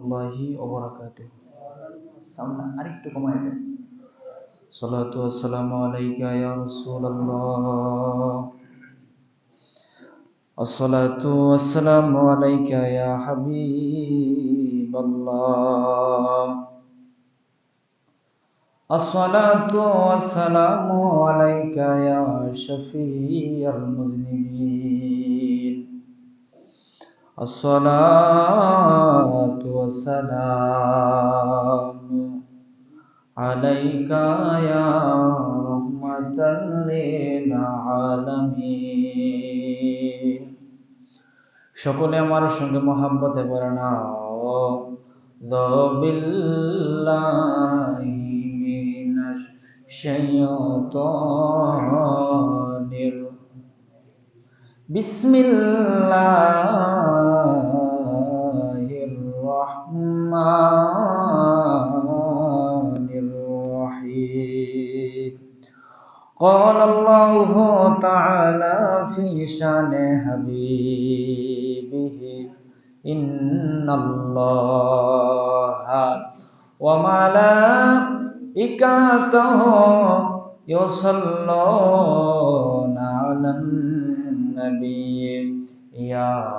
আল্লাহি ওবরাকাতুহ সাউন্ড আরেকটু কমাই দেন সালাতু ওয়াসসালামু আলাইকা ইয়া রাসূলুল্লাহ الصلاة والسلام عليك يا حبيب الله الصلاة والسلام عليك يا شفيع المذنبين الصلاة والسلام عليك يا رحمة للعالمين সকলে আমার সঙ্গে মহাব্বতে পড়ে না দবিল্লাহি মিনাশ শাইতানির বিসমিল্লাহির قال الله تعالى في شان حبيبه إن الله وملائكته يصلون على النبي يا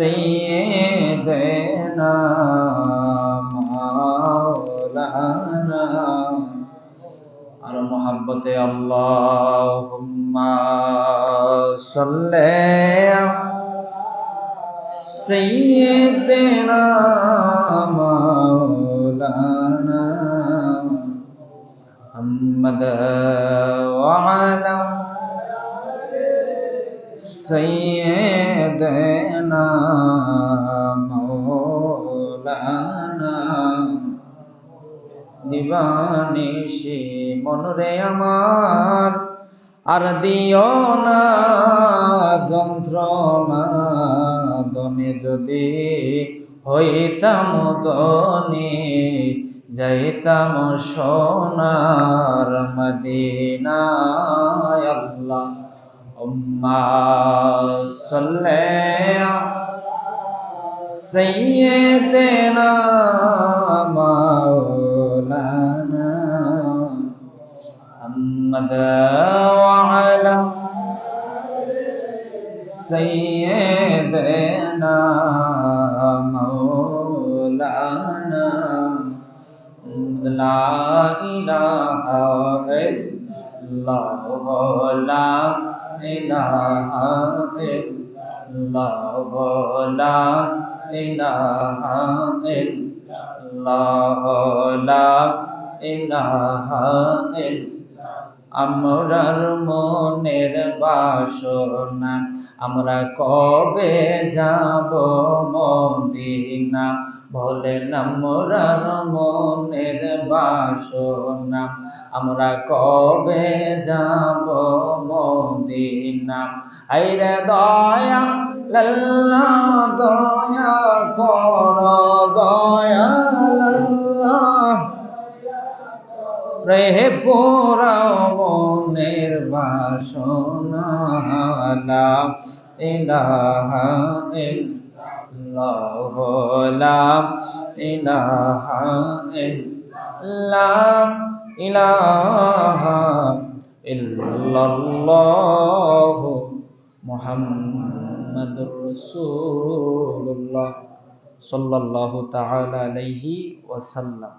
سيدنا مولانا. على محبة اللهم صل سيدنا مولانا محمد وعلى سيدنا দেনা মৌলানা। দিবানিশি মনরে আমার, আর দিও না যন্ত্রণা। দনে যদি হইতাম দনে, যাইতাম সোনার মদিনায়। আল্লাহ اللهم صل سيدنا مولانا محمد وعلى سيدنا مولانا لا إله إلا الله ইলাহা ইল্লাল্লাহ লা ইলাহা ইল্লাল্লাহ লা ইলাহা আমরার মনের বাসনা আমরা কবে যাব মদিনা বলেন আমরার মনের বাসনা আমরা কবে যাব মদিনা? আইরে দয়া, লাল্লা, দয়া কর দয়া, লাল্লা। রে পোরা মনের বাসনা, লা ইলাহা ইল্লাল্লাহ, লা ইলাহা ইল্লাল্লাহ। ইলাহা ইল্লাল্লাহ মুহাম্মাদুর রাসূলুল্লাহ সাল্লাল্লাহু তাআলা আলাইহি ওয়াসাল্লাম।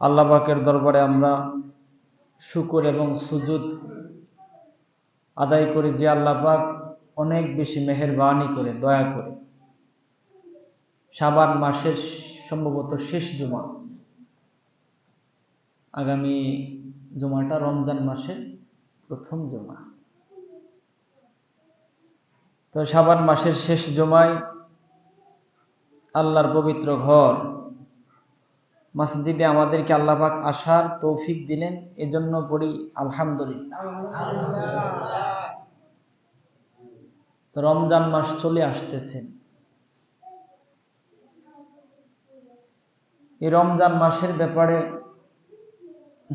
আল্লাহ পাকের দরবারে আমরা শুকর এবং সুজুদ আদায় করি যে আল্লাহ পাক অনেক বেশি মেহরবানি করে, দয়া করে। সাবান মাসের সম্ভবত শেষ জুমা আগামী জমাটা রমজান মাসের প্রথম জমা। তো সাবান মাসের শেষ জমায় আল্লাহর পবিত্র ঘর। মসজিদে আমাদেরকে আল্লাহ পাক আসার তৌফিক দিলেন, এজন্য পড়ি আলহামদুলিল্লাহ। রমজান মাস চলে আসতেছে। এই রমজান মাসের ব্যাপারে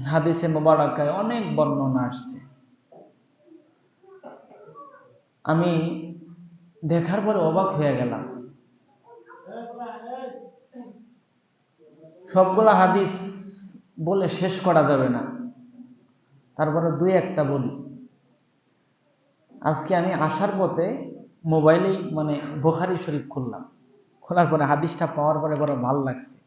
হাদিসে মোবারকায় অনেক বর্ণনা আসছে। আমি দেখার পরে অবাক হয়ে গেলাম। সবগুলা হাদিস বলে শেষ করা যাবে না। তারপরে দুই একটা বলি। আজকে আমি আসার পথে মোবাইলেই মানে বোখারি শরীফ খুললাম। খোলার পরে হাদিসটা পাওয়ার পরে বড় ভালো লাগছে।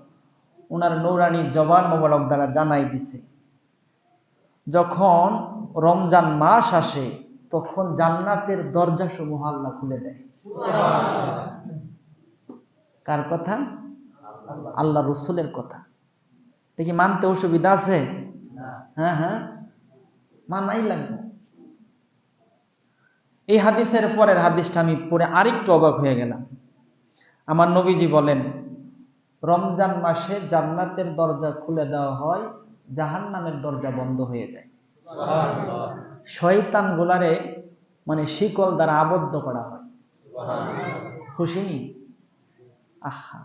ওনার নৌরানির জবান মোবারক দ্বারা জানাই দিছে। যখন রমজান মাস আসে তখন জান্নাতের দরজা সমূহ আল্লাহ খুলে দেয়। কার কথা? আল্লাহ রসুলের কথা। কি মানতে অসুবিধা আছে? হ্যাঁ হ্যাঁ। মানাই লাগবে। এই হাদিসের পরের হাদিসটা আমি পড়ে আরেকটু অবাক হয়ে গেলাম। আমার নবীজি বলেন রমজান মাসে জান্নাতের দরজা খুলে দেওয়া হয় জাহান নামের দরজা বন্ধ হয়ে যায়। শয়তান গোলারে মানে শিকল দ্বারা আবদ্ধ করা হয়। খুশি আহা।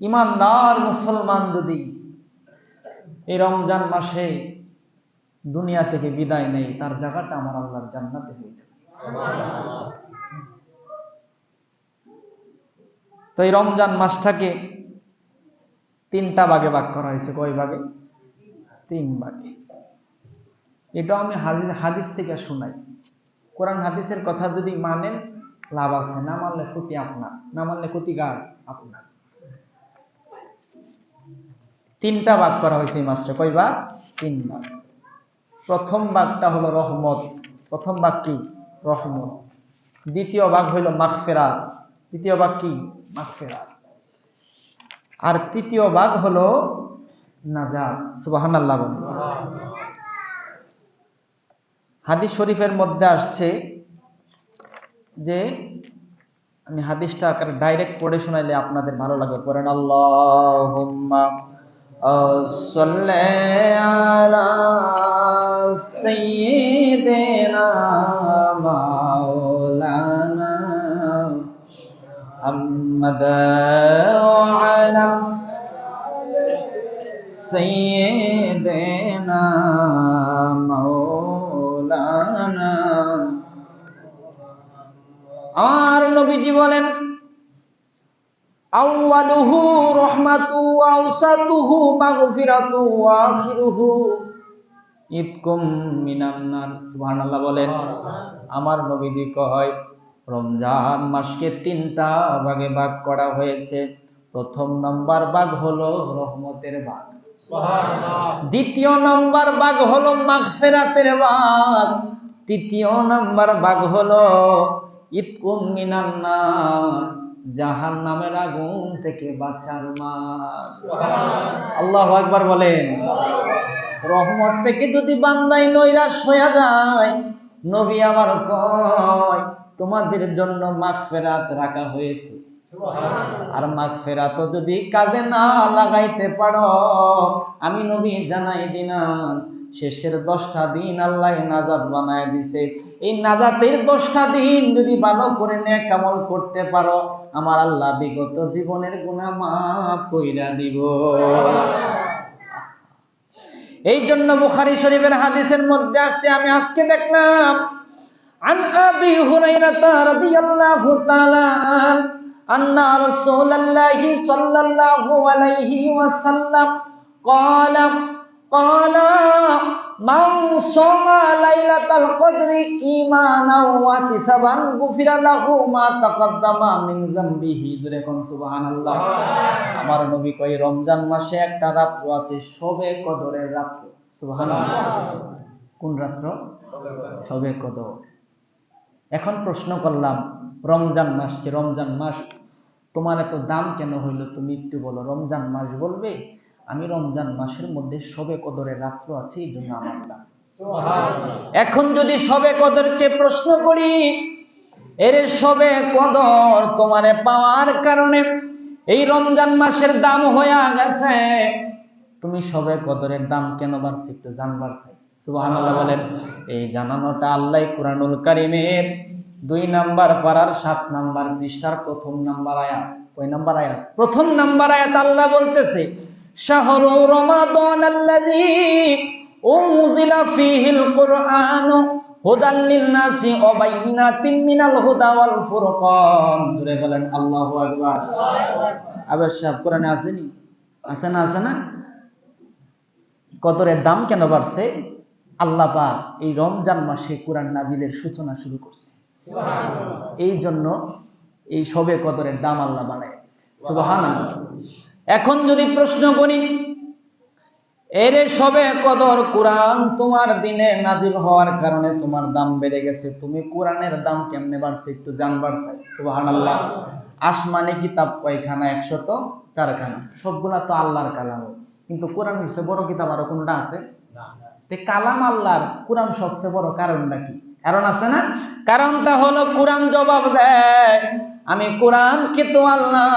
ইমানদার মুসলমান যদি এই রমজান মাসে দুনিয়া থেকে বিদায় নেই তার জায়গাটা আমার আল্লাহর জান্নাতে হয়ে যাবে। তো এই রমজান মাসটাকে তিনটা ভাগে ভাগ করা হয়েছে। কয় ভাগে? তিন ভাগে। এটাও আমি হাদিস হাদিস থেকে শোনাই। কোরআন হাদিসের কথা যদি মানেন, লাভ আছে। না মানলে ক্ষতি আপনার, না মানলে ক্ষতিকার আপনার। তিনটা ভাগ করা হয়েছে এই মাসটা। কয় ভাগ? তিন ভাগ। প্রথম ভাগটা হলো রহমত। প্রথম ভাগ কি? রহমত। দ্বিতীয় ভাগ হইল মাগফেরাত। দ্বিতীয় ভাগ কি? মাগফেরাত। আর তৃতীয় ভাগ হল হাদিস শরীফের মধ্যে আসছে যে, আমি হাদিসটা আকার ডাইরেক্ট পড়ে শোনাইলে আপনাদের ভালো লাগে পড়েন আল্লাহ সৈয়দেনা মাওলানা আম্মদ سيدنا مولانا আর নবীজি বলেন আউয়ালুহু রহমাতু আওসাতুহু মাগফিরাতু ওয়া আখিরুহু ইতকুম মিনান নার সুবহানাল্লাহ বলেন আমার নবীজি কয় রমজান মাসকে তিনটা ভাগে ভাগ করা হয়েছে প্রথম নম্বর ভাগ হলো রহমতের ভাগ দ্বিতীয় নম্বর ভাগ হলো মাগফিরাতের ভাগ তৃতীয় নম্বর ভাগ হলো ইতকুম মিনান জাহান নামের আগুন থেকে বাঁচার মাগ আল্লাহ একবার বলেন। রহমত থেকে যদি বান্দাই নৈরাশ হয়ে যায় নবী আমার কয় তোমাদের জন্য মাগফেরাত রাখা হয়েছে। আর মাঘ ফেরা তো যদি কাজে না লাগাইতে পারো, আমি নবী জানাই দিনা শেষের দশটা দিন আল্লাহ নাজাদ বানায় দিছে। এই নাজাতের দশটা দিন যদি ভালো করে নে কামল করতে পারো, আমার আল্লাহ বিগত জীবনের গুণা মাফ কইরা দিব। এই জন্য বুখারি শরীফের হাদিসের মধ্যে আসছে, আমি আজকে দেখলাম, আন আবি হুরাইরা রাদিয়াল্লাহু তাআলা أن رسول الله صلى الله عليه وسلم قال قال মান সামা লাইলাতাল কদরি ঈমানাও ওয়া তিসাবান গুফিরা লাহু মা তাকাদ্দামা মিন যামবিহি জুরে কোন সুবহানাল্লাহ আমার নবী কয় রমজান মাসে একটা রাত্র আছে শবে কদরের রাত্র সুবহানাল্লাহ কোন রাত্র শবে কদর এখন প্রশ্ন করলাম রমজান মাস কি রমজান মাস তোমার এত দাম কেন হইল তুমি একটু বলো। রমজান মাস বলবে আমি রমজান মাসের মধ্যে সবে কদরের রাত্র আছে এই জন্য আমার দাম। এখন যদি সবে কদরকে প্রশ্ন করি এর সবে কদর তোমারে পাওয়ার কারণে এই রমজান মাসের দাম হয়ে গেছে। তুমি সবে কদরের দাম কেন বাড়ছে একটু জানবার চাই। সুবহানাল্লাহ বলেন এই জানানোটা আল্লাহ কুরআনুল কারীমের দুই নাম্বার পারার সাত নাম্বার পৃষ্ঠার প্রথম নাম্বার আয়াত। কয় নাম্বার আয়াত? প্রথম নাম্বার আয়াত আল্লাহ বলতেছে, শাহরু রমাদান আল্লাযী উনজিলা ফীহিল কুরআন হুদান লিন-নাসি ওয়া বাইয়িনাতিন মিনাল হুদা ওয়াল ফুরকান। জুড়ে বলেন, আল্লাহু আকবার। আবার সাহেব কোরআনে আসেনি? আছে না আছে না? কদরের দাম কেন বাড়ছে? আল্লাহ পাক এই রমজান মাসে কোরআন নাজিলের সূচনা শুরু করছে। এই জন্য এই সবে কদরের দাম আল্লাহ বানাইছে সুবহানাল্লাহ। এখন যদি প্রশ্ন করি এর সবে কদর কোরআন তোমার দিনে নাজিল হওয়ার কারণে তোমার দাম বেড়ে গেছে তুমি কোরআনের দাম কেমনে বাড়ছে একটু জানবার চাই। সুবহানাল্লাহ। আসমানে কিতাব কয়খানা? একশত চারখানা। সবগুলা তো আল্লাহর কালাম। কিন্তু কোরআন হচ্ছে বড় কিতাব আরও কোনটা আছে? তে কালাম আল্লাহর কোরআন সবচেয়ে বড় কারণটা কি? কারণ আছে না? কারণটা হলো কোরআন জবাব দেয়। আমি কোরআন কিন্তু আল্লাহ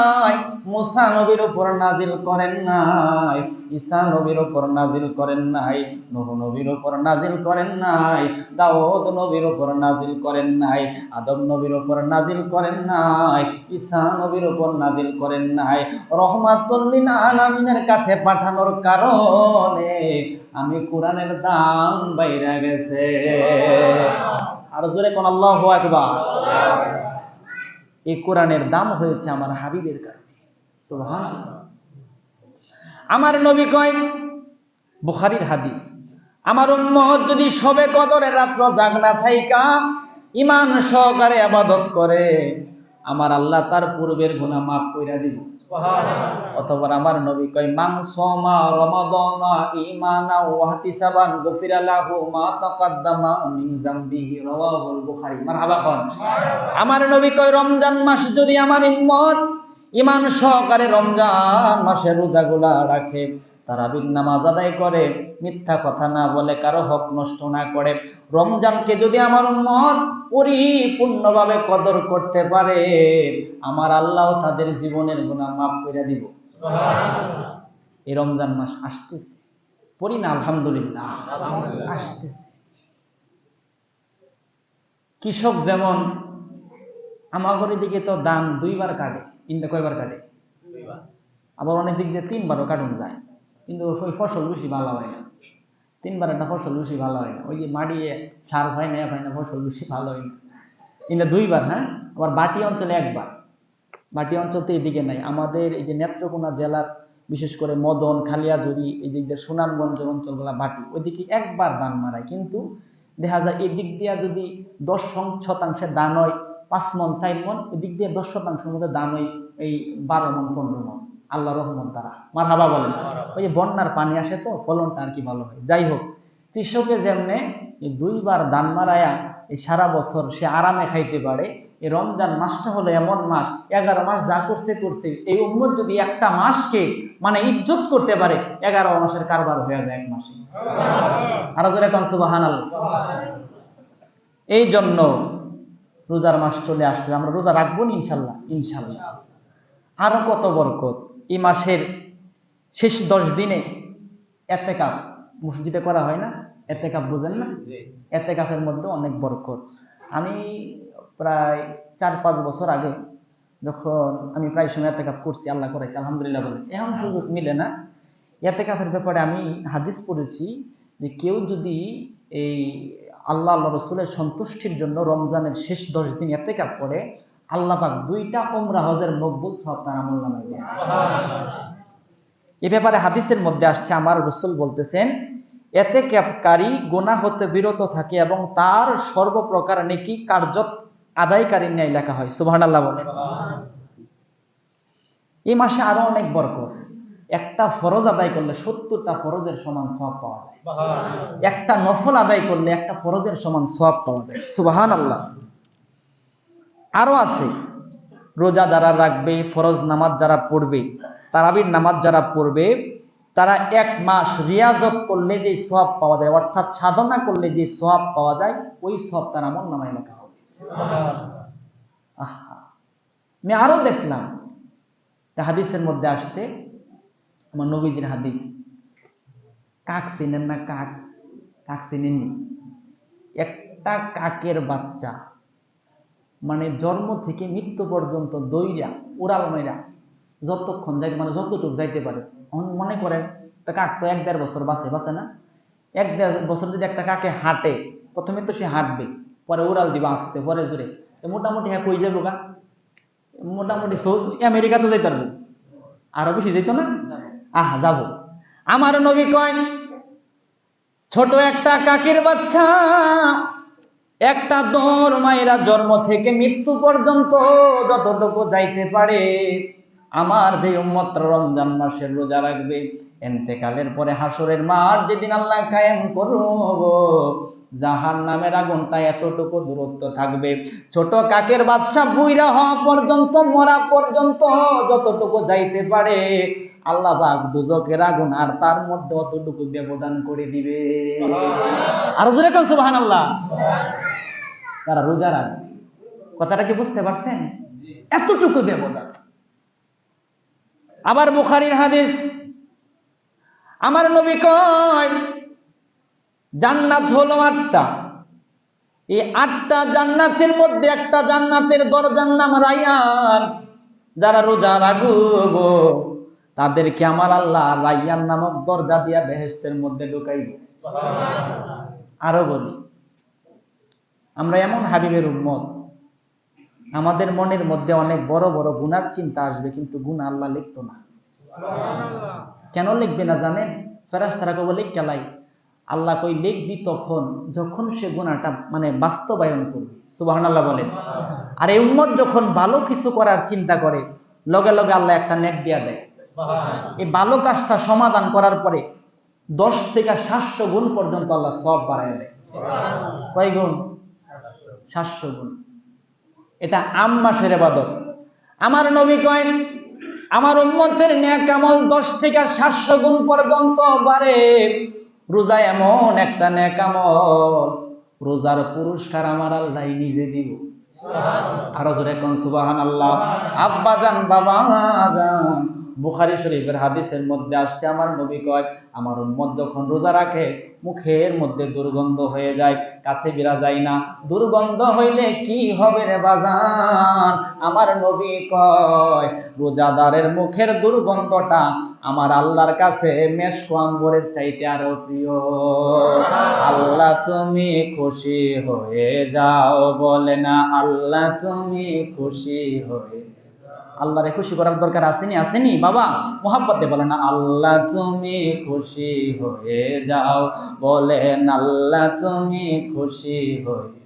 মুসা নবীর উপর নাজিল করেন নাই, ঈসা নবীর উপর নাজিল করেন নাই, নূহ নবীর উপর নাজিল করেন নাই, দাউদ নবীর উপর নাজিল করেন নাই, আদম নবীর উপর নাজিল করেন নাই, ঈসা নবীর উপর নাজিল করেন নাই। রহমাতুল্লিন আলামিনের কাছে পাঠানোর কারণে আমি কোরআনের দাম বাইরা গেছে। আর জোরে কোন আল্লাহু আকবার। এই কোরআনের দাম হয়েছে আমার হাবিবের কারণে। আমার নবী কয়, বুখারির হাদিস, আমার উম্মত যদি সবে কদরের রাত্র জাগনা থাইকা ইমান সহকারে আবাদত করে, আমার আল্লাহ তার পূর্বের গুণা মাফ কইরা দিব অথবা আমার নবী কয় মা তাকাদ্দামা মিন রাওয়াহুল বুখারী। আমার নবী কয়, রমজান মাস যদি আমার উম্মত ইমান সহকারে রমজান মাসের রোজাগুলা রাখে তারাবির নামাজ আদায় করে মিথ্যা কথা না বলে কারও হক নষ্ট না করে। রমজানকে যদি আমার উম্মত পরিপূর্ণভাবে কদর করতে পারে আমার আল্লাহ তাদের জীবনের গুনাহ মাফ করে দিব। এই রমজান মাস আসতেছে। পড়ি না আলহামদুলিল্লাহ। আসতেছে। কৃষক যেমন আমাগর দিকে তো দান দুইবার কাটে ইন্দা কয়বার কাটে? আবার অনেক দিক দিয়ে তিনবারও কাটুন যায়। কিন্তু ওই ফসল বেশি ভালো হয় না। তিনবার একটা ফসল বেশি ভালো হয় না। ওই যে মাটি সার হয় না হয় না, ফসল বেশি ভালো হয় না। কিন্তু দুইবার হ্যাঁ? আবার বাটি অঞ্চলে একবার। বাটি অঞ্চল তো এদিকে নাই। আমাদের এই যে নেত্রকোনা জেলার, বিশেষ করে মদন খালিয়াজুরি এই দিক দিয়ে সুনামগঞ্জ অঞ্চলগুলা বাটি, ওইদিকে একবার দান মারায়। কিন্তু দেখা যায় এদিক দিয়া যদি দশ শতাংশে দান হয়, পাঁচ মন, চার মন ওই দিক দিয়ে দশ শতাংশের মধ্যে দান হয় এই বারো মন, পনেরো মন। আল্লাহ রহমত দ্বারা। মার হাবা বলেন। ওই যে বন্যার পানি আসে তো, ফলনটা আর কি ভালো হয়। যাই হোক, কৃষকে যেমনে দুইবার দান মারায়া এই সারা বছর সে আরামে খাইতে পারে, এই রমজান মাসটা হলো এমন মাস, এগারো মাস যা করছে করছে। এই উম্মত যদি একটা মাসকে মানে ইজ্জত করতে পারে, এগারো মাসের কারবার হয়ে যায় এক মাসে। আরও জোরে সুবাহান এই জন্য রোজার মাস চলে আসলে আমরা রোজা রাখব না ইনশাল্লাহ ইনশাল্লাহ। আরও কত বরকত, এই মাসের শেষ দশ দিনে এতে কাপ মসজিদে করা হয় না এতে কাপ বোঝেন না? এতে কাপের মধ্যে অনেক বরকত। আমি প্রায় চার পাঁচ বছর আগে যখন আমি প্রায় সময় এতে কাপ করছি আল্লাহ করাইছি আলহামদুলিল্লাহ বলে এখন সুযোগ মিলে না। এতে কাপের ব্যাপারে আমি হাদিস পড়েছি যে কেউ যদি এই আল্লাহ আল্লাহ রসুলের সন্তুষ্টির জন্য রমজানের শেষ দশ দিন এতে কাপ করে আল্লাহ পাক দুইটা ওমরা হজের মকবুল সব তার আমল দেয়। এ ব্যাপারে হাদিসের মধ্যে আসছে আমার রসুল বলতেছেন এতে ক্যাপকারী গোনা হতে বিরত থাকে এবং তার সর্বপ্রকার নেকি কার্যত আদায়কারী ন্যায় লেখা হয়। সুবহানাল্লাহ বলে এই মাসে আরও অনেক বরকত। একটা ফরজ আদায় করলে সত্তরটা ফরজের সমান সব পাওয়া যায়। একটা নফল আদায় করলে একটা ফরজের সমান সব পাওয়া যায়। সুবাহান আল্লাহ আরও আছে রোজা যারা রাখবে ফরজ নামাজ যারা পড়বে তারাবির নামাজ যারা পড়বে, তারা এক মাস রিয়াজত করলে যে সব পাওয়া যায়, অর্থাৎ সাধনা করলে যে সব পাওয়া যায়, ওই সব তার আমল নামায় লেখা হবে। আমি আরও দেখলাম হাদিসের মধ্যে আসছে, আমার নবীজির হাদিস। কাক চিনেন না কাক? কাক চিনেননি? একটা কাকের বাচ্চা মানে জন্ম থেকে মৃত্যু পর্যন্ত দইরা, উড়াল মেরা যতক্ষণ যাইতে মানে যতটুকু যাইতে পারে। মনে করেন তা কাক তো এক দেড় বছর বাঁচে বাঁচে না? এক দেড় বছর যদি একটা কাকে হাঁটে, প্রথমে তো সে হাঁটবে, পরে উড়াল দিবে আসতে, পরে জুড়ে মোটামুটি হ্যাঁ কই যাব গা? মোটামুটি আমেরিকা তো যাইতে পারব। আরও বেশি যেত না? আহ, যাব। আমার নবী কয়, ছোট একটা কাকের বাচ্চা, একটা দৌড় মায়েরা জন্ম থেকে মৃত্যু পর্যন্ত যতটুকু যাইতে পারে আমার যে উম্মত রমজান মাসের রোজা রাখবে এন্তেকালের পরে হাসরের মাঠ যেদিন আল্লাহ কায়েম করব জাহান নামের আগুনটা এতটুকু দূরত্ব থাকবে। ছোট কাকের বাচ্চা বুইরা হওয়া পর্যন্ত মরা পর্যন্ত যতটুকু যাইতে পারে আল্লাহ দুজকের আগুন আর তার মধ্যে অতটুকু ব্যবধান করে দিবে। আর জোরে কোন সুবহানাল্লাহ। তারা রোজা রাখবে। কথাটা কি বুঝতে পারছেন? এতটুকু ব্যবধান। আবার বুখারীর হাদিস। আমার নবী কয়, জান্নাত হলো আটটা। এই আটটা জান্নাতের মধ্যে একটা জান্নাতের দরজার নাম রায়ান। যারা রোজা রাখব, তাদেরকে আমার আল্লাহ রাইয়ান নামক দরজা দিয়া বেহেস্তের মধ্যে ঢুকাইব। আরও বলি, আমরা এমন হাবিবের উম্মত আমাদের মনের মধ্যে অনেক বড় বড় গুনার চিন্তা আসবে কিন্তু গুণ আল্লাহ লিখতো না। কেন লিখবে না জানেন? ফেরাস্তারা কব লিখ কেলাই। আল্লাহ কই লিখবি তখন যখন সে গুণাটা মানে বাস্তবায়ন করবে। সুবাহ আল্লাহ বলেন আর এই উম্মত যখন ভালো কিছু করার চিন্তা করে লগে লগে আল্লাহ একটা নেট দিয়া দেয়। এই ভালো কাজটা সমাধান করার পরে দশ থেকে সাতশো গুণ পর্যন্ত আল্লাহ সব বাড়ায় দেয়। কয় গুণ? সাতশো গুণ। এটা আম মাসের এবাদত। আমার নবী কয়েন আমার উন্মতের ন্যাক আমল দশ থেকে সাতশো গুণ পর্যন্ত বাড়ে। রোজা এমন একটা ন্যাক আমল। রোজার পুরস্কার আমার আল্লাহ নিজে দিব। আরও জোরে কোন সুবাহান আল্লাহ আব্বা যান বাবা জান বুখারি শরীফের হাদিসের মধ্যে আসছে, আমার নবী কয়, আমার উম্মত যখন রোজা রাখে, মুখের মধ্যে দুর্গন্ধ হয়ে যায়, কাছে বিরা যায় না। দুর্গন্ধ হইলে কি হবে রে বাজান? আমার নবী কয়, রোজাদারের মুখের দুর্গন্ধটা আমার আল্লাহর কাছে মেশকো আম্বরের চাইতে আরও প্রিয়। আল্লাহ তুমি খুশি হয়ে যাও বলে না, আল্লাহ তুমি খুশি হয়ে আল্লাহরে খুশি করার দরকার আসেনি? আসেনি? বাবা বলে না, আল্লাহ তুমি খুশি হয়ে যাও। বলেন, আল্লাহ তুমি খুশি হয়ে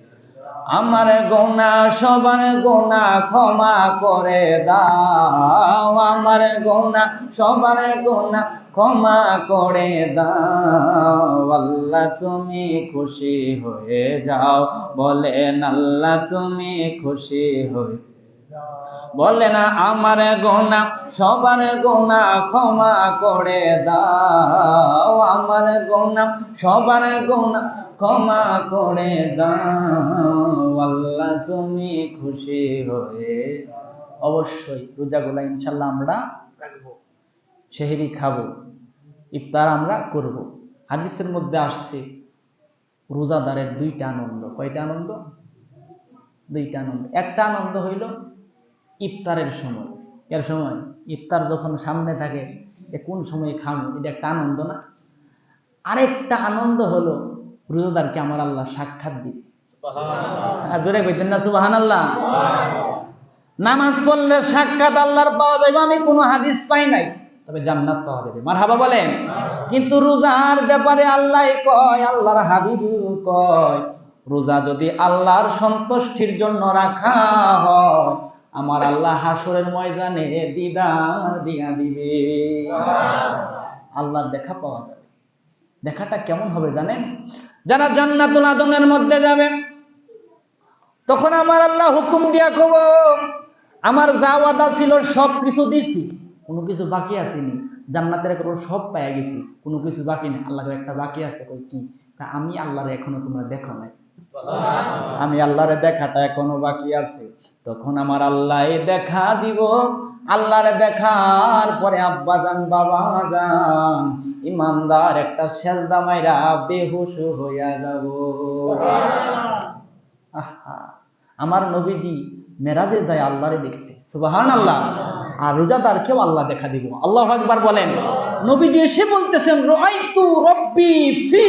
আমার গোনা সবার গোনা ক্ষমা করে দাও। আমার গোনা সবার গোনা ক্ষমা করে দাও। আল্লাহ তুমি খুশি হয়ে যাও। বলেন, আল্লাহ তুমি খুশি হয়ে বলে না, আমার গোনা সবার গোনা ক্ষমা করে দাও। আমার গোনা সবার গোনা ক্ষমা করে দাও। আল্লাহ, তুমি খুশি হয়ে অবশ্যই রোজাগুলা ইনশাল্লাহ আমরা রাখব, সেহেরি খাব, ইফতার আমরা করব। হাদিসের মধ্যে আসছে, রোজাদারের দুইটা আনন্দ। কয়টা আনন্দ? দুইটা আনন্দ। একটা আনন্দ হইল ইফতারের সময়। এর সময় ইফতার যখন সামনে থাকে এ কোন সময় খাব এটা একটা আনন্দ না? আরেকটা আনন্দ হলো রোজাদারকে আমার আল্লাহ সাক্ষাৎ দিবে। জোরে কইতেন না সুবাহান আল্লাহ নামাজ পড়লে সাক্ষাৎ আল্লাহর পাওয়া যাবে আমি কোনো হাদিস পাই নাই। তবে জান্নাত পাওয়া যাবে। মারহাবা বলেন। কিন্তু রোজার ব্যাপারে আল্লাহ কয় আল্লাহর হাবিব কয় রোজা যদি আল্লাহর সন্তুষ্টির জন্য রাখা হয় আমার আল্লাহ হাসরের ময়দানে দিদার দিয়া দিবে। আল্লাহর দেখা পাওয়া যাবে। দেখাটা কেমন হবে জানেন? যারা জান্নাতুল আদমের মধ্যে যাবে, তখন আমার আল্লাহ হুকুম দিয়া কব, আমার যা ওয়াদা ছিল সব কিছু দিছি, কোনো কিছু বাকি আসেনি। জান্নাতের কোনো সব পাইয়া গেছি, কোনো কিছু বাকি নেই। আল্লাহর একটা বাকি আছে কই কি? তা আমি আল্লাহর এখনও তোমরা দেখো নাই। আমি আল্লাহরে দেখাটা এখনও বাকি আছে। তখন আমার আল্লাহ দেখা দিব। আল্লাহরে দেখার পরে আব্বা যান, বাবা যান, ইমানদার একটা সেজদা মাইরা বেহুশ হইয়া যাব। আমার নবীজি মেরাজে যায় আল্লাহরে দেখছে। সুবাহান আল্লাহ আর রোজাদারকেও আল্লাহ দেখা দিব। আল্লাহ একবার বলেন, নবীজি এসে বলতেছেন, রাইতু রব্বি ফি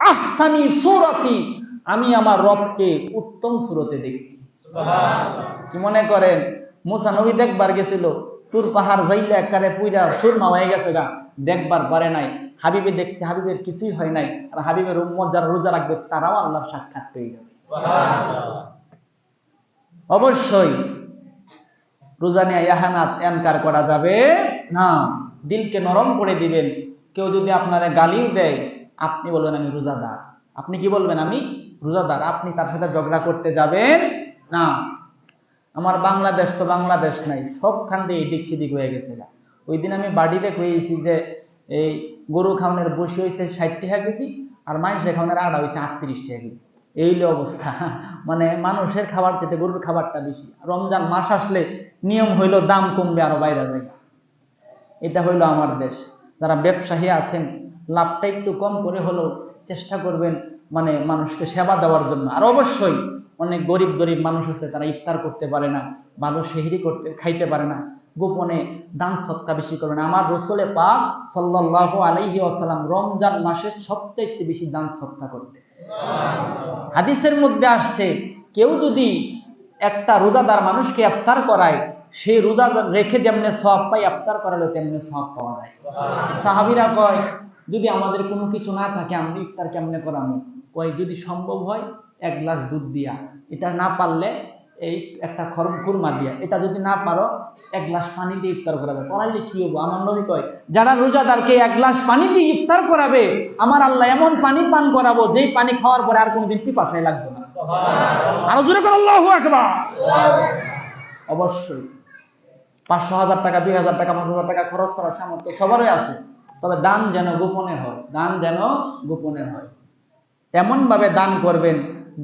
আহসানি সুরাতি আমি আমার রবকে উত্তম সুরতে দেখছি। কি মনে করেন? মুসা নবী দেখবার গেছিল তুর পাহাড় যাইলে একবারে পুইরা সুরমা হয়ে গেছে গা। দেখবার পারে নাই। হাবিবে দেখছে হাবিবের কিছুই হয় নাই। আর হাবিবের উম্মত যারা রোজা রাখবে তারাও আল্লাহর সাক্ষাৎ পেয়ে যাবে। অবশ্যই। রোজা নিয়ে ইয়াহানাত এনকার করা যাবে না। দিলকে নরম করে দিবেন। কেউ যদি আপনারে গালিও দেয় আপনি বলবেন আমি রোজাদার। আপনি কি বলবেন আমি? রোজাদার, আপনি তার সাথে ঝগড়া করতে যাবেন? না। আমার বাংলাদেশ তো বাংলাদেশ নাই, সবখান দিয়ে এদিক সেদিক হয়ে গেছে গা। ওই দিন আমি বাড়িতে কয়েছি যে, এই গরু খাওয়ানোর বসি হয়েছে ষাট টাকা কেজি, আর মাংস খাওয়ানোর আড়া হয়েছে আটত্রিশ টাকা কেজি। এই অবস্থা। মানে মানুষের খাবার চেতে গরুর খাবারটা বেশি। রমজান মাস আসলে নিয়ম হইল দাম কমবে আরও বাইরে জায়গা এটা হইল আমার দেশ। যারা ব্যবসায়ী আছেন, লাভটা একটু কম করে হলেও চেষ্টা করবেন মানে মানুষকে সেবা দেওয়ার জন্য। আর অবশ্যই অনেক গরিব গরিব মানুষ আছে, তারা ইফতার করতে পারে না, ভালো সেহরি করতে, খাইতে পারে না। গোপনে দান সৎকা বেশি করবেন। আমার রসুলে পাক সাল্লাহ আলাইহি আসালাম রমজান মাসে সবচেয়ে বেশি দান সৎকা করতে হাদিসের মধ্যে আসছে, কেউ যদি একটা রোজাদার মানুষকে আফতার করায়, সেই রোজা রেখে যেমনে সব পাই আফতার করালে তেমনি সব পাওয়া যায়। সাহাবিরা কয় যদি আমাদের কোনো কিছু না থাকে আমরা ইফতার কেমনে করাবো কয় যদি সম্ভব হয় এক গ্লাস দুধ দিয়া। এটা না পারলে এই একটা খরম খুরমা দিয়া। এটা যদি না পারো এক গ্লাস পানি দিয়ে ইফতার করাবে। করাইলে কি হব? আমার নবী কয় যারা রোজাদারকে এক গ্লাস পানি দিয়ে ইফতার করাবে আমার আল্লাহ এমন পানি পান করাবো যেই পানি খাওয়ার পরে আর কোনোদিন পিপাসায় লাগবে না। আরও জোরে করে আল্লাহু আকবার। অবশ্যই। পাঁচশো হাজার টাকা দুই হাজার টাকা পাঁচ হাজার টাকা খরচ করার সামর্থ্য সবারই আছে। তবে দান যেন গোপনে হয়, দান যেন গোপনে হয়। এমন ভাবে দান করবেন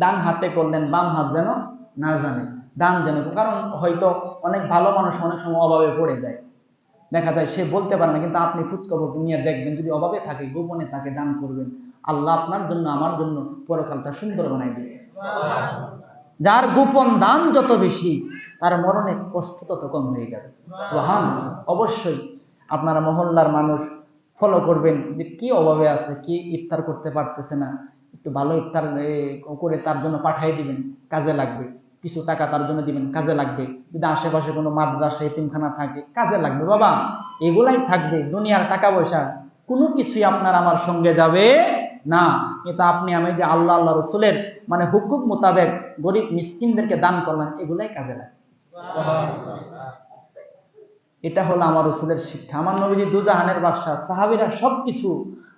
ডান হাতে করলেন, বাম হাত যেন না জানে। দান যেন কারণ হয়তো অনেক ভালো মানুষ অনেক সময় অভাবে পড়ে যায়। দেখা যায় সে বলতে পারে না, কিন্তু আপনি খোঁজখবর নিয়ে দেখবেন, যদি অভাবে থাকে, গোপনে তাকে দান করবেন, আল্লাহ আপনার জন্য, আমার জন্য পরকালটা সুন্দর বানাই দিবে। যার গোপন দান যত বেশি, তার মরণে কষ্ট তত কম হয়ে যাবে। অবশ্যই আপনারা মহল্লার মানুষ ফলো করবেন যে কি অভাবে আছে, কি ইফতার করতে পারতেছে না। একটু ভালো ইফতার করে তার জন্য পাঠিয়ে দিবেন, কাজে লাগবে। কিছু টাকা তার জন্য দিবেন, কাজে লাগবে। যদি আশেপাশে কোনো মাদ্রাসা, এতিমখানা থাকে, কাজে লাগবে। বাবা, এগুলাই থাকবে, দুনিয়ার টাকা পয়সা কোনো কিছুই আপনার আমার সঙ্গে যাবে না। কিন্তু আপনি, আমি যে আল্লাহ আল্লাহ রসুলের মানে হুকুম মোতাবেক গরিব মিসকিনদেরকে দান করলেন এগুলাই কাজে লাগে এটা হলো আমার রসুলের শিক্ষা। আমার নবীজি দুজাহানের বাদশাহ, সাহাবিরা সব কিছু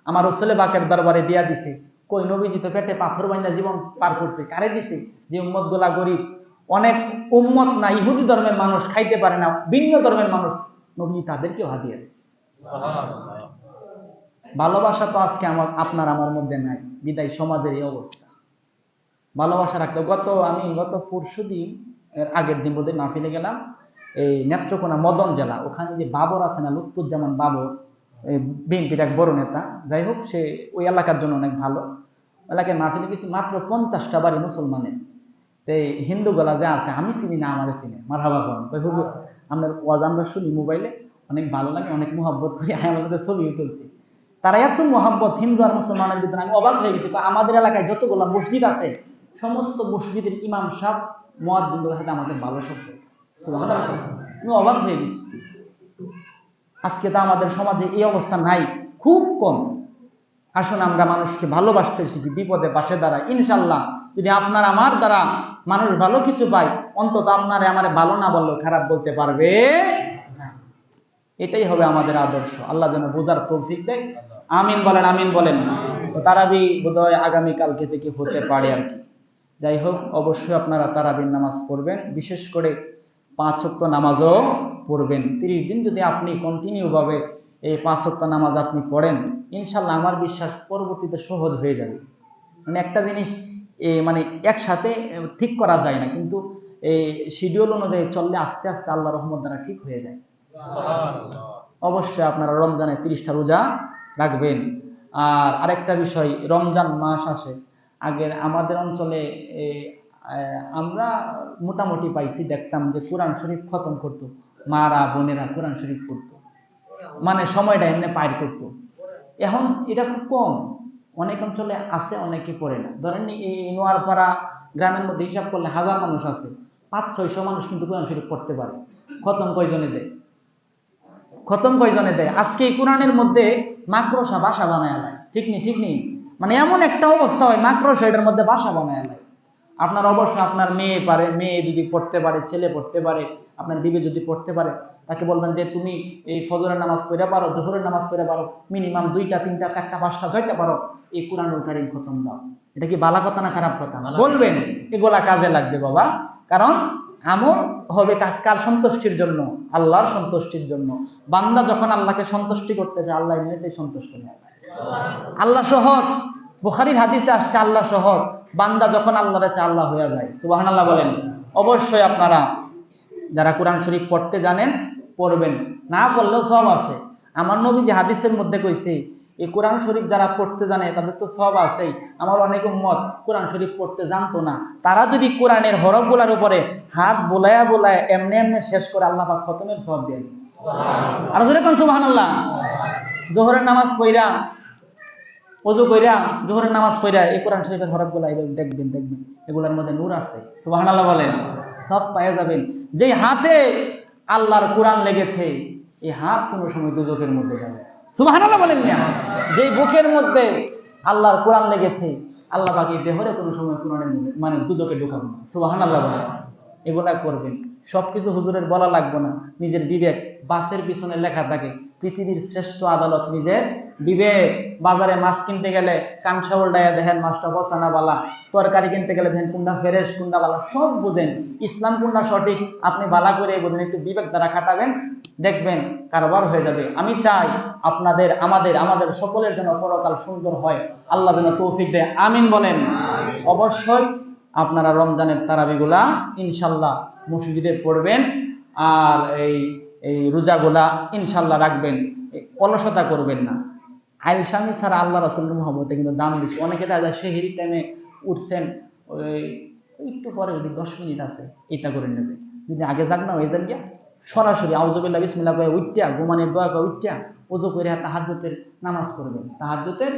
আমার রসুলে বাকের দরবারে দিয়া দিছে। কই নবীজি তো পেটে পাথর বাইন্দা জীবন পার করছে, কারে দিছে? যে উম্মত গোলা গরিব। অনেক উম্মত না, ইহুদি ধর্মের মানুষ খাইতে পারে না, ভিন্ন ধর্মের মানুষ। নবীজি তাদেরকেও হাদিয়া দিছে। ভালোবাসা তো আজকে আমার, আপনার আমার মধ্যে নাই। বিদায় সমাজের এই অবস্থা। ভালোবাসা রাখতে গত আমি গত পরশু দিন আগের দিন বোধহয় মাহফিলে গেলাম। এই নেত্রকোনা মদন জেলা, ওখানে যে বাবর আছে না, লুৎফুজ্জামান বাবর বিএনপির এক বড় নেতা, যাই হোক, সে ওই এলাকার জন্য অনেক ভালো। এলাকায় মাহফিলে গেছি মাত্র পঞ্চাশটা বাড়ি মুসলমানের। তো এই হিন্দুগুলা যে আছে, আমি চিনি না, আমারে চিনি। মারহাবা করেন। কই হুজুর, আপনার ওয়াজ আমরা শুনি মোবাইলে, অনেক ভালো লাগে, অনেক মোহাব্বত করি, আমি আমাদের ছবিও তুলছি। তারা এত মোহাব্বত, হিন্দু আর মুসলমানের ভিতরে, আমি অবাক হয়ে গেছি। আমাদের এলাকায় যতগুলো মসজিদ আছে, সমস্ত মসজিদের ইমাম সাহেব মহাদ্দিনগুলোর সাথে আমাদের ভালো সম্পর্ক। আমি অবাক হয়ে গেছি। আজকে তো আমাদের সমাজে এই অবস্থা নাই, খুব কম। আসুন আমরা মানুষকে ভালোবাসতে শিখি, বিপদে পাশে দাঁড়াই। ইনশাল্লাহ যদি আপনার আমার দ্বারা মানুষ ভালো কিছু পায়, অন্তত আপনারে আমার ভালো না বললেও খারাপ বলতে পারবে। এটাই হবে আমাদের আদর্শ। আল্লাহ যেন বোঝার তৌফিক দেয়। আমিন বলেন আমিন বলেন। তো তারাবি বোধহয় আগামীকালকে থেকে হতে পারে আর কি। যাই হোক, অবশ্যই আপনারা তারাবির নামাজ পড়বেন। বিশেষ করে পাঁচ ওয়াক্ত নামাজও পড়বেন। তিরিশ দিন যদি আপনি কন্টিনিউভাবে এই পাঁচ ওয়াক্ত নামাজ আপনি পড়েন ইনশাল্লাহ আমার বিশ্বাস পরবর্তীতে সহজ হয়ে যাবে। মানে একটা জিনিস মানে একসাথে ঠিক করা যায় না কিন্তু এই শিডিউল অনুযায়ী চললে আস্তে আস্তে আল্লাহ রহমত দ্বারা ঠিক হয়ে যায়। অবশ্যই আপনারা রমজানে তিরিশটা রোজা রাখবেন। আর আরেকটা বিষয় রমজান মাস আসে। আগের আমাদের অঞ্চলে আমরা মোটামুটি পাইছি, দেখতাম যে কোরআন শরীফ খতম করতো। মারা, বোনেরা কোরআন শরীফ পড়তো। মানে সময়টা এমনি পার করতো। এখন এটা খুব কম। অনেক অঞ্চলে আছে, অনেকে পড়ে না। ধরেন এই নোয়ারপাড়া গ্রামের মধ্যে হিসাব করলে হাজার মানুষ আছে। পাঁচ, ছয়শো মানুষ কিন্তু কোরআন শরীফ পড়তে পারে। খতম কয়জনে দেয়? খতম কয়জনে দেয়? আজকে এই কোরআনের মধ্যে মাকড়সা বাসা বানায় আলায় ঠিক নেই ঠিক নেই মানে এমন একটা অবস্থা হয়, মাকড়সা এটার মধ্যে বাসা বানায় আলায় আপনার অবশ্য আপনার মেয়ে পারে মেয়ে যদি পড়তে পারে ছেলে পড়তে পারে আপনার বিবে যদি পড়তে পারে তাকে বলবেন যে তুমি এই ফজরের নামাজ পড়ে পারো জোহরের নামাজ পড়ে পারো মিনিমাম দুইটা তিনটা চারটা পাঁচটা ছয়টা পারো এই কোরআনুল কারিম খতম দাও। এটা কি বালা কথা না খারাপ কথা? বলবেন এগুলা কাজে লাগবে বাবা। কারণ আমল হবে কার সন্তুষ্টির জন্য? আল্লাহর সন্তুষ্টির জন্য। বান্দা যখন আল্লাহকে সন্তুষ্টি করতে চায় আল্লাহ এমনিতেই সন্তুষ্ট হয়ে আল্লাহ সহজ। বুখারির হাদিসে আসছে আল্লাহ সহজ। বান্দা যখন আল্লাহর চায় আল্লাহ হয়ে যায় সুবাহান আল্লাহ বলেন। অবশ্যই আপনারা যারা কোরআন শরীফ পড়তে জানেন, পড়বেন। না পড়লেও সব আছে। আমার নবী যে হাদিসের মধ্যে কইছে, এই কোরআন শরীফ যারা পড়তে জানে, তাদের তো সব আছেই। আমার অনেক মত কোরআন শরীফ পড়তে জানতো না। তারা যদি কোরআনের হরফগুলার উপরে হাত বোলায়া বোলায়া এমনি এমনি শেষ করে আল্লাহ পাক খতমের সব দেন। আর জোরে কোন সুবহান আল্লাহ জোহরের নামাজ পইরা অজু কইরা, জোহরের নামাজ পইরা এই কোরআন শরীফের হরফগুলা এগুলো দেখবেন দেখবেন। এগুলোর মধ্যে নূর আছে। সুবহানাল্লাহ বলেন। সব পাওয়া যাবেন। যে হাতে আল্লাহর কোরআন লেগেছে, এই হাত কোনো সময় দুজকের মধ্যে যাবে সুবহানাল্লাহ বলেন না। যে বুকের মধ্যে আল্লাহর কোরআন লেগেছে, আল্লাহ বাকি দেহরে কোনো সময় কোরআনের মধ্যে মানে দুজকে ঢুকাবো না। সুবহানাল্লাহ বলেন। এগুলা করবেন। সবকিছু হুজুরের বলা লাগবে না। নিজের বিবেক বাসের পিছনে লেখা থাকে পৃথিবীর শ্রেষ্ঠ আদালত নিজের বিবেক। বাজারে মাছ কিনতে গেলে কাংসা উল্টাইয়া দেখেন মাছটা বসানা বালা। তরকারি কিনতে গেলে দেখেন কোনটা ফেরেস কোনটা বালা সব বুঝেন। ইসলাম কোনটা সঠিক আপনি বালা করে বুঝেন একটু বিবেক দ্বারা খাটাবেন দেখবেন কারবার হয়ে যাবে। আমি চাই আপনাদের আমাদের আমাদের সকলের যেন পরকাল সুন্দর হয়। আল্লাহ যেন তৌফিক দেয়। আমিন বলেন। অবশ্যই আপনারা রমজানের তারাবিগুলা ইনশাল্লাহ মসজিদে পড়বেন। আর এই এই রোজাগুলা ইনশাল্লাহ রাখবেন, অলসতা করবেন না। আইল স্বামী ছাড়া আল্লাহ রসুল মোহাম্মদে কিন্তু দাম বেশি। অনেকে দেখা যায় সেহেরি টাইমে উঠছেন, ওই একটু পরে যদি দশ মিনিট আছে, এটা করে নিয়েছে যদি আগে যাক না হয়ে যান গিয়া সরাসরি আউজবিল্লা বিসমিল্লা করে উঠটিয়া ঘুমানের দোয়া করে উঠটিয়া ওজো করে তাহাজ্জতের নামাজ পড়বেন। তাহাজ্জতের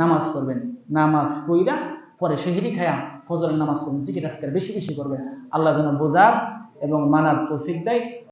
নামাজ পড়বেন। নামাজ পইরা পরে সেহেরি খায়া ফজরের নামাজ পড়বেন। জিকির আজকার বেশি বেশি করবেন। আল্লাহ যেন বোঝার এবং মানার তৌফিক দেয়।